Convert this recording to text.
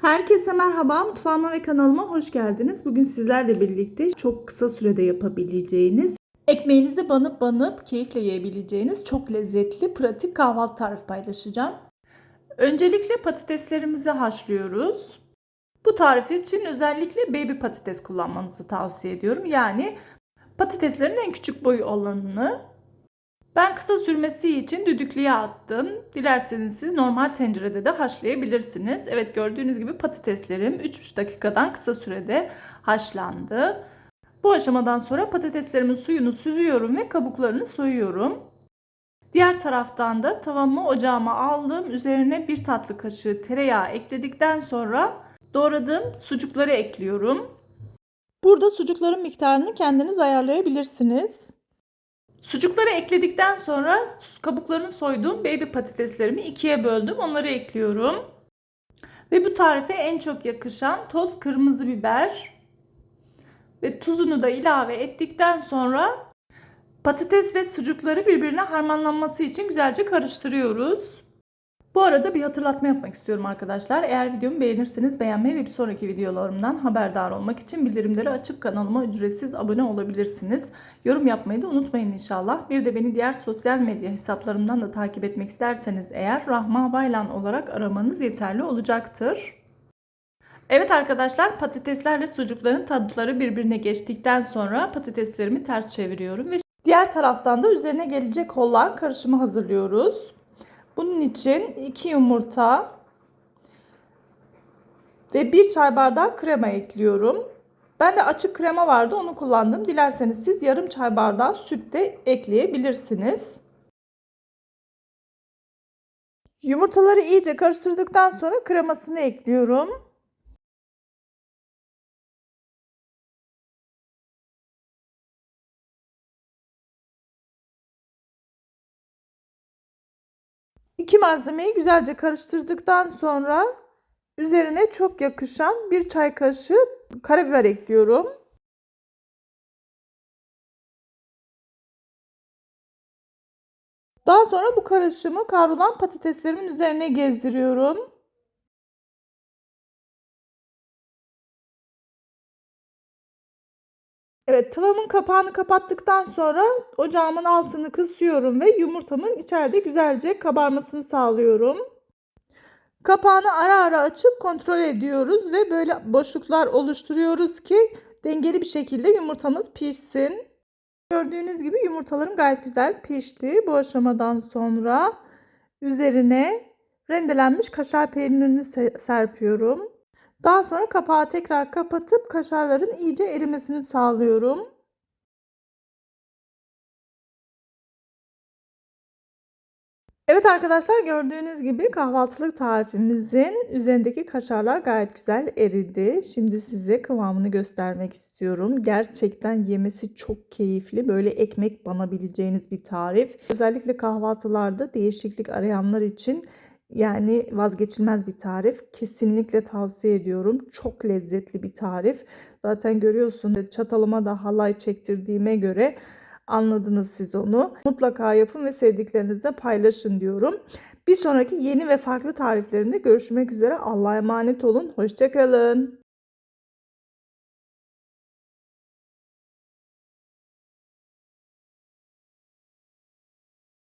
Herkese merhaba, mutfağıma ve kanalıma hoş geldiniz. Bugün sizlerle birlikte çok kısa sürede yapabileceğiniz, ekmeğinizi banıp banıp keyifle yiyebileceğiniz çok lezzetli, pratik kahvaltı tarifi paylaşacağım. Öncelikle patateslerimizi haşlıyoruz. Bu tarif için özellikle baby patates kullanmanızı tavsiye ediyorum. Yani patateslerin en küçük boyu olanını ben kısa sürmesi için düdüklüye attım. Dilerseniz siz normal tencerede de haşlayabilirsiniz. Evet gördüğünüz gibi patateslerim 3-3 dakikadan kısa sürede haşlandı. Bu aşamadan sonra patateslerimin suyunu süzüyorum ve kabuklarını soyuyorum. Diğer taraftan da tavamı ocağıma aldım. Üzerine bir tatlı kaşığı tereyağı ekledikten sonra doğradığım sucukları ekliyorum. Burada sucukların miktarını kendiniz ayarlayabilirsiniz. Sucukları ekledikten sonra kabuklarını soyduğum baby patateslerimi ikiye böldüm. Onları ekliyorum. Ve bu tarife en çok yakışan toz kırmızı biber ve tuzunu da ilave ettikten sonra patates ve sucukları birbirine harmanlanması için güzelce karıştırıyoruz. Bu arada bir hatırlatma yapmak istiyorum arkadaşlar. Eğer videomu beğenirseniz beğenmeyi ve bir sonraki videolarımdan haberdar olmak için bildirimleri açıp kanalıma ücretsiz abone olabilirsiniz. Yorum yapmayı da unutmayın inşallah. Bir de beni diğer sosyal medya hesaplarımdan da takip etmek isterseniz eğer Rahma Baylan olarak aramanız yeterli olacaktır. Evet arkadaşlar patateslerle sucukların tatları birbirine geçtikten sonra patateslerimi ters çeviriyorum ve diğer taraftan da üzerine gelecek olan karışımı hazırlıyoruz. Bunun için 2 yumurta ve 1 çay bardağı krema ekliyorum. Ben de açık krema vardı onu kullandım. Dilerseniz siz yarım çay bardağı süt de ekleyebilirsiniz. Yumurtaları iyice karıştırdıktan sonra kremasını ekliyorum. İki malzemeyi güzelce karıştırdıktan sonra üzerine çok yakışan bir çay kaşığı karabiber ekliyorum. Daha sonra bu karışımı kavrulan patateslerimin üzerine gezdiriyorum. Evet tavamın kapağını kapattıktan sonra ocağımın altını kısıyorum ve yumurtamın içeride güzelce kabarmasını sağlıyorum. Kapağını ara ara açıp kontrol ediyoruz ve böyle boşluklar oluşturuyoruz ki dengeli bir şekilde yumurtamız pişsin. Gördüğünüz gibi yumurtalarım gayet güzel pişti. Bu aşamadan sonra üzerine rendelenmiş kaşar peynirini serpiyorum. Daha sonra kapağı tekrar kapatıp kaşarların iyice erimesini sağlıyorum. Evet arkadaşlar gördüğünüz gibi kahvaltılık tarifimizin üzerindeki kaşarlar gayet güzel eridi. Şimdi size kıvamını göstermek istiyorum. Gerçekten yemesi çok keyifli. Böyle ekmek banabileceğiniz bir tarif. Özellikle kahvaltılarda değişiklik arayanlar için yani vazgeçilmez bir tarif. Kesinlikle tavsiye ediyorum. Çok lezzetli bir tarif. Zaten görüyorsun çatalıma da halay çektirdiğime göre anladınız siz onu. Mutlaka yapın ve sevdiklerinizle paylaşın diyorum. Bir sonraki yeni ve farklı tariflerinde görüşmek üzere. Allah'a emanet olun. Hoşçakalın.